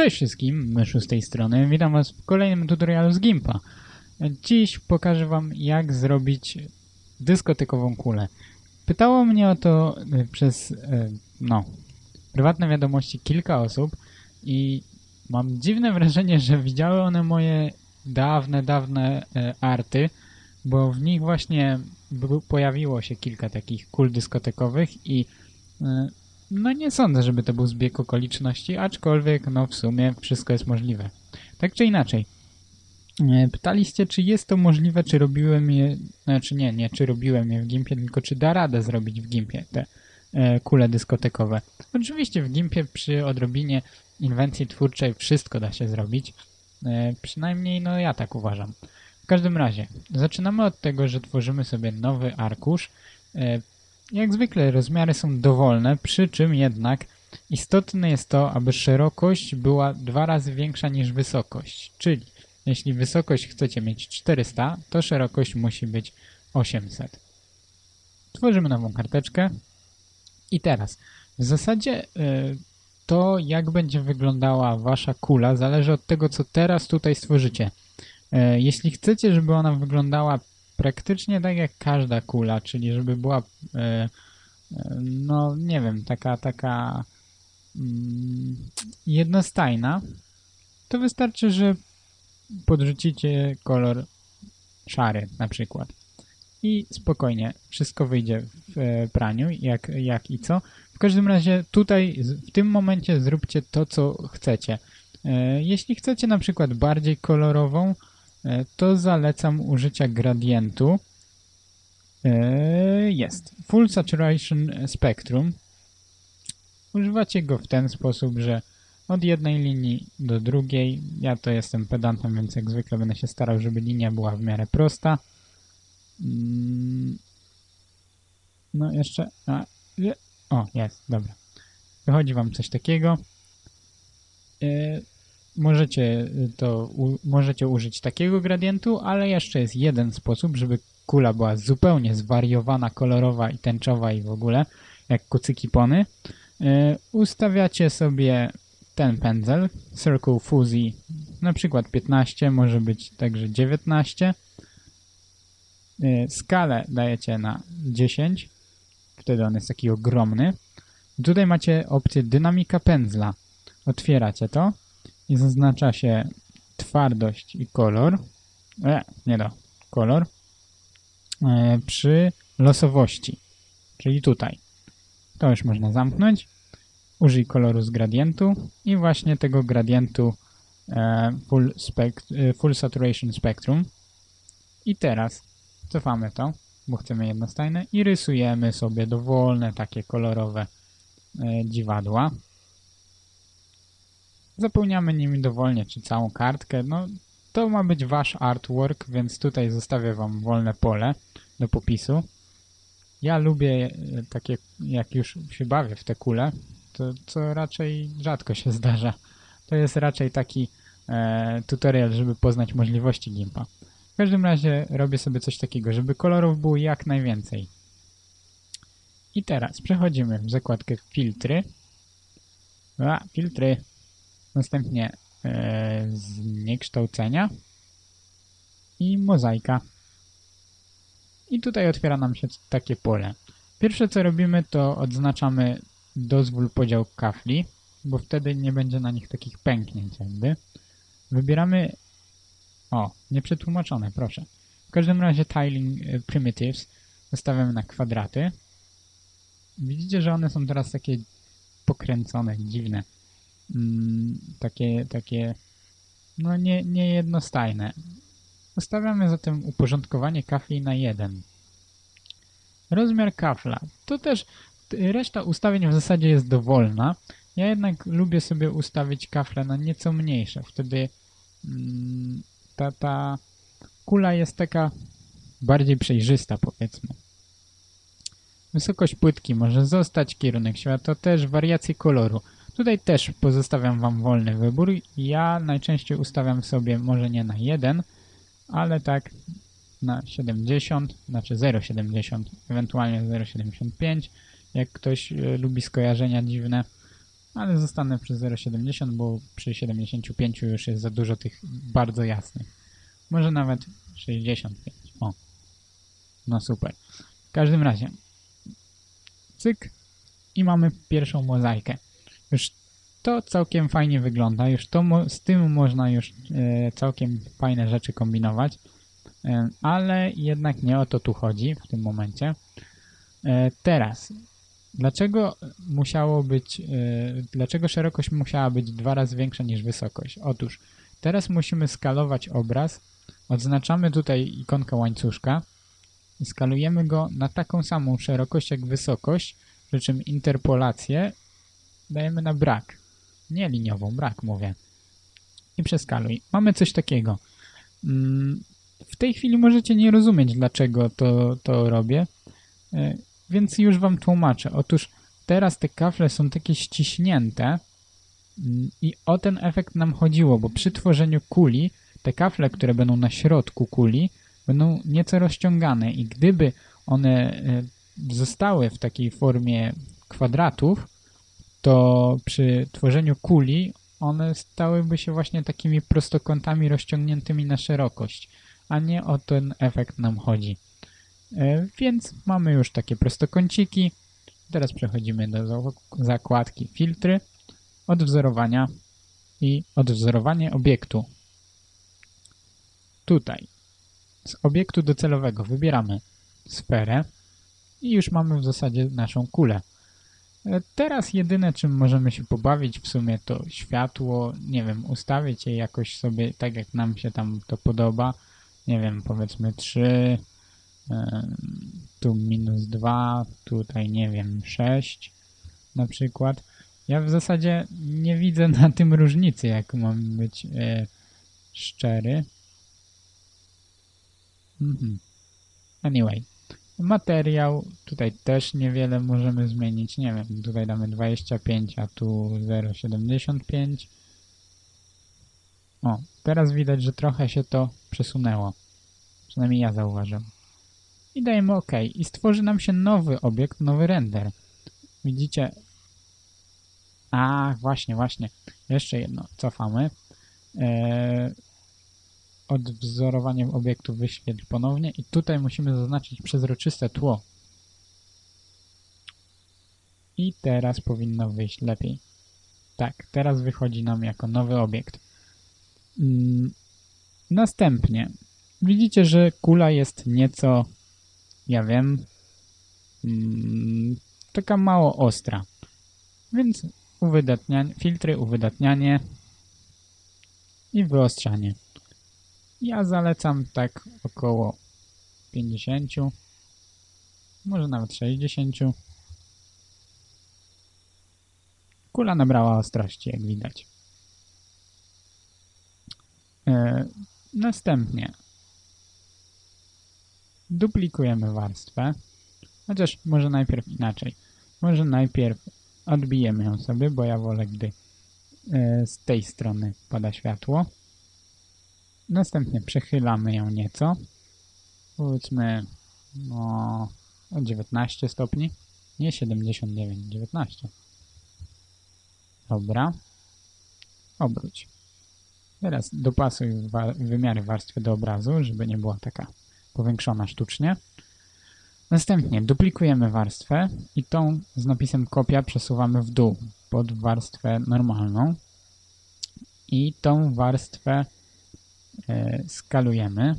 Cześć wszystkim, Myszu z tej strony. Witam Was w kolejnym tutorialu z Gimpa. Dziś pokażę Wam, jak zrobić dyskotekową kulę. Pytało mnie o to e, przez, e, no, prywatne wiadomości kilka osób i mam dziwne wrażenie, że widziały one moje dawne, dawne e, arty, bo w nich właśnie pojawiło się kilka takich kul dyskotekowych i no nie sądzę, żeby to był zbieg okoliczności, aczkolwiek no w sumie wszystko jest możliwe. Tak czy inaczej. e, Pytaliście, czy jest to możliwe, czy robiłem je, znaczy nie, nie, czy robiłem je w Gimpie, tylko czy da radę zrobić w Gimpie te e, kule dyskotekowe. Oczywiście w Gimpie przy odrobinie inwencji twórczej wszystko da się zrobić. E, przynajmniej no ja tak uważam. W każdym razie, zaczynamy od tego, że tworzymy sobie nowy arkusz. E, jak zwykle rozmiary są dowolne, przy czym jednak istotne jest to, aby szerokość była dwa razy większa niż wysokość. Czyli jeśli wysokość chcecie mieć 400, to szerokość musi być 800. Tworzymy nową karteczkę. I teraz, w zasadzie y, to, jak będzie wyglądała wasza kula, zależy od tego, co teraz tutaj stworzycie. Y, Jeśli chcecie, żeby ona wyglądała praktycznie tak jak każda kula, czyli żeby była, y, y, no nie wiem, taka, taka mm, jednostajna, to wystarczy, że podrzucicie kolor szary na przykład. I spokojnie, wszystko wyjdzie w e, praniu, jak, jak i co. W każdym razie tutaj, w tym momencie zróbcie to, co chcecie. E, Jeśli chcecie na przykład bardziej kolorową, e, to zalecam użycia gradientu. E, Jest. Full Saturation Spectrum. Używacie go w ten sposób, że od jednej linii do drugiej, ja to jestem pedantem, więc jak zwykle będę się starał, żeby linia była w miarę prosta. Mm. No jeszcze. A, o, jest, dobra. Wychodzi wam coś takiego. Yy, możecie to możecie użyć takiego gradientu, ale jeszcze jest jeden sposób, żeby kula była zupełnie zwariowana, kolorowa i tęczowa i w ogóle, jak kucyki pony. Yy, ustawiacie sobie ten pędzel, Circle Fuzzy, na przykład 15, może być także 19. Y, Skalę dajecie na 10, wtedy on jest taki ogromny. Tutaj macie opcję dynamika pędzla. Otwieracie to i zaznacza się twardość i kolor. E, nie do, kolor. E, przy losowości, czyli tutaj. To już można zamknąć. Użyj koloru z gradientu i właśnie tego gradientu e, full, e, full Saturation Spectrum. I teraz cofamy to, bo chcemy jednostajne i rysujemy sobie dowolne takie kolorowe e, dziwadła. Zapełniamy nimi dowolnie, czy całą kartkę. No, to ma być wasz artwork, więc tutaj zostawię wam wolne pole do popisu. Ja lubię e, takie, jak już się bawię w te kule, to co raczej rzadko się zdarza. To jest raczej taki e, tutorial, żeby poznać możliwości Gimpa. W każdym razie robię sobie coś takiego, żeby kolorów było jak najwięcej. I teraz przechodzimy w zakładkę filtry. A, filtry. Następnie e, zniekształcenia i mozaika. I tutaj otwiera nam się takie pole. Pierwsze co robimy to odznaczamy dozwól podział kafli, bo wtedy nie będzie na nich takich pęknięć jakby. Wybieramy o, nieprzetłumaczone, proszę. W każdym razie tiling e, primitives ustawiamy na kwadraty. Widzicie, że one są teraz takie pokręcone, dziwne. Mm, takie, takie, no nie, niejednostajne. Ustawiamy zatem uporządkowanie kafli na 1. Rozmiar kafla. To też reszta ustawień w zasadzie jest dowolna. Ja jednak lubię sobie ustawić kafle na nieco mniejsze. Wtedy mm, ta, ta kula jest taka bardziej przejrzysta, powiedzmy. Wysokość płytki może zostać, kierunek światła też, wariacje koloru. Tutaj też pozostawiam Wam wolny wybór. Ja najczęściej ustawiam sobie może nie na 1, ale tak na 70, znaczy 0,70, ewentualnie 0,75, jak ktoś e, lubi skojarzenia dziwne. ale zostanę przy 0,70, bo przy 75 już jest za dużo tych bardzo jasnych. Może nawet 65. O. No super. W każdym razie. Cyk. I mamy pierwszą mozaikę. Już to całkiem fajnie wygląda. Już to z tym można już e, całkiem fajne rzeczy kombinować. E, ale jednak nie o to tu chodzi w tym momencie. E, teraz. Dlaczego musiało być, dlaczego szerokość musiała być dwa razy większa niż wysokość? Otóż teraz musimy skalować obraz. Odznaczamy tutaj ikonkę łańcuszka i skalujemy go na taką samą szerokość jak wysokość, przy czym interpolację dajemy na brak. Nie liniową, brak mówię. I przeskaluj. Mamy coś takiego. Mm, W tej chwili możecie nie rozumieć, dlaczego to, to robię, e, więc już wam tłumaczę. Otóż teraz te kafle są takie ściśnięte mm, i o ten efekt nam chodziło, bo przy tworzeniu kuli te kafle, które będą na środku kuli, będą nieco rozciągane i gdyby one e, zostały w takiej formie kwadratów, to przy tworzeniu kuli one stałyby się właśnie takimi prostokątami rozciągniętymi na szerokość, a nie o ten efekt nam chodzi. E, Więc mamy już takie prostokąciki. Teraz przechodzimy do za- zakładki filtry, odwzorowania i odwzorowanie obiektu. Tutaj z obiektu docelowego wybieramy sferę i już mamy w zasadzie naszą kulę. E, Teraz jedyne czym możemy się pobawić w sumie to światło, nie wiem, ustawić je jakoś sobie tak jak nam się tam to podoba. Nie wiem, powiedzmy 3, tu minus 2, tutaj nie wiem, 6 na przykład. Ja w zasadzie nie widzę na tym różnicy, jak mam być e, szczery. Mhm. Anyway, materiał tutaj też niewiele możemy zmienić. Nie wiem, tutaj damy 25, a tu 0,75. O, teraz widać, że trochę się to przesunęło. Przynajmniej ja zauważyłem. I dajemy OK. I stworzy nam się nowy obiekt, nowy render. Widzicie? A, właśnie, właśnie. Jeszcze jedno. Cofamy. Eee, odwzorowanie obiektu wyświetl ponownie i tutaj musimy zaznaczyć przezroczyste tło. I teraz powinno wyjść lepiej. Tak, teraz wychodzi nam jako nowy obiekt. Mm, Następnie widzicie, że kula jest nieco, ja wiem, mm, taka mało ostra. Więc uwydatnianie, filtry, uwydatnianie i wyostrzanie. Ja zalecam tak około 50, może nawet 60. Kula nabrała ostrości, jak widać. E, następnie duplikujemy warstwę, chociaż może najpierw inaczej. Może najpierw odbijemy ją sobie, bo ja wolę, gdy e, z tej strony pada światło. Następnie przechylamy ją nieco. Powiedzmy no, o 19 stopni. Nie 79, 19. Dobra. Obróć. Teraz dopasuj wa wymiary warstwy do obrazu, żeby nie była taka powiększona sztucznie. Następnie duplikujemy warstwę i tą z napisem kopia przesuwamy w dół pod warstwę normalną. I tą warstwę skalujemy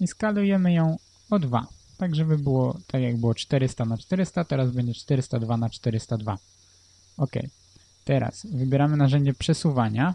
i skalujemy ją o 2, tak żeby było tak jak było 400 na 400, teraz będzie 402 na 402. Ok. Teraz wybieramy narzędzie przesuwania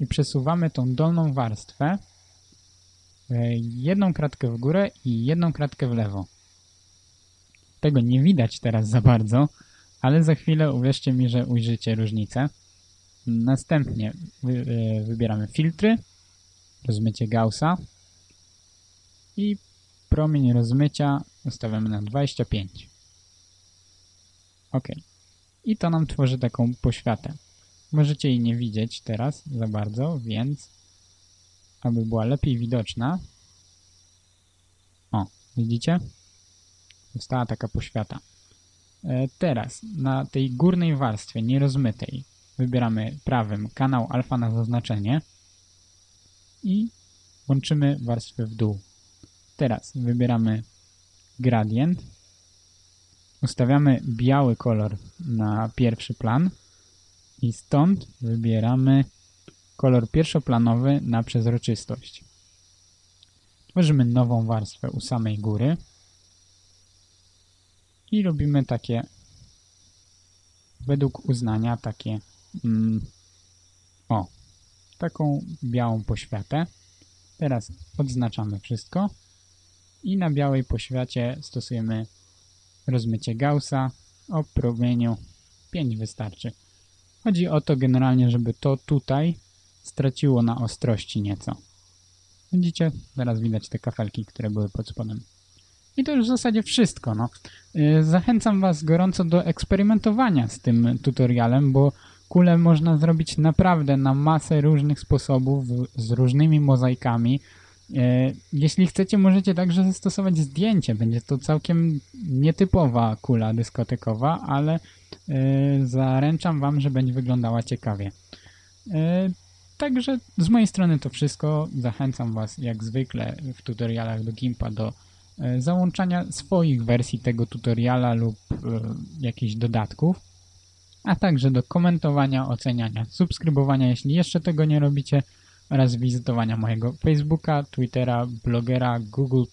i przesuwamy tą dolną warstwę e, jedną kratkę w górę i jedną kratkę w lewo. Tego nie widać teraz za bardzo, ale za chwilę uwierzcie mi, że ujrzycie różnicę. Następnie e, wybieramy filtry, rozmycie Gaussa i promień rozmycia ustawiamy na 25. OK. I to nam tworzy taką poświatę. Możecie jej nie widzieć teraz za bardzo, więc aby była lepiej widoczna. O, widzicie? Została taka poświata. E, Teraz na tej górnej warstwie nierozmytej wybieramy prawym kanał alfa na zaznaczenie i łączymy warstwę w dół. Teraz wybieramy gradient, ustawiamy biały kolor na pierwszy plan i stąd wybieramy kolor pierwszoplanowy na przezroczystość. Tworzymy nową warstwę u samej góry i robimy takie według uznania takie mm, o, taką białą poświatę. Teraz odznaczamy wszystko i na białej poświacie stosujemy rozmycie Gaussa o promieniu 5 wystarczy. Chodzi o to generalnie, żeby to tutaj straciło na ostrości nieco. Widzicie? Teraz widać te kafelki, które były pod spodem. I to już w zasadzie wszystko. No. Yy, Zachęcam Was gorąco do eksperymentowania z tym tutorialem, bo kule można zrobić naprawdę na masę różnych sposobów, z różnymi mozaikami. Yy, Jeśli chcecie, możecie także zastosować zdjęcie. Będzie to całkiem nietypowa kula dyskotekowa, ale yy, zaręczam Wam, że będzie wyglądała ciekawie. Yy, Także z mojej strony to wszystko. Zachęcam Was jak zwykle w tutorialach do Gimpa do e, załączania swoich wersji tego tutoriala lub e, jakichś dodatków, a także do komentowania, oceniania, subskrybowania, jeśli jeszcze tego nie robicie, oraz wizytowania mojego Facebooka, Twittera, blogera, Google+,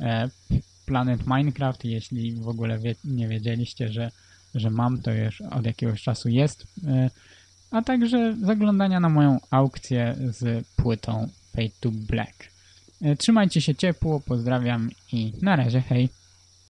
e, Planet Minecraft, jeśli w ogóle wie, nie wiedzieliście, że, że mam, to już od jakiegoś czasu jest, e, a także zaglądania na moją aukcję z płytą Fade to Black. E, Trzymajcie się ciepło, pozdrawiam i na razie, hej!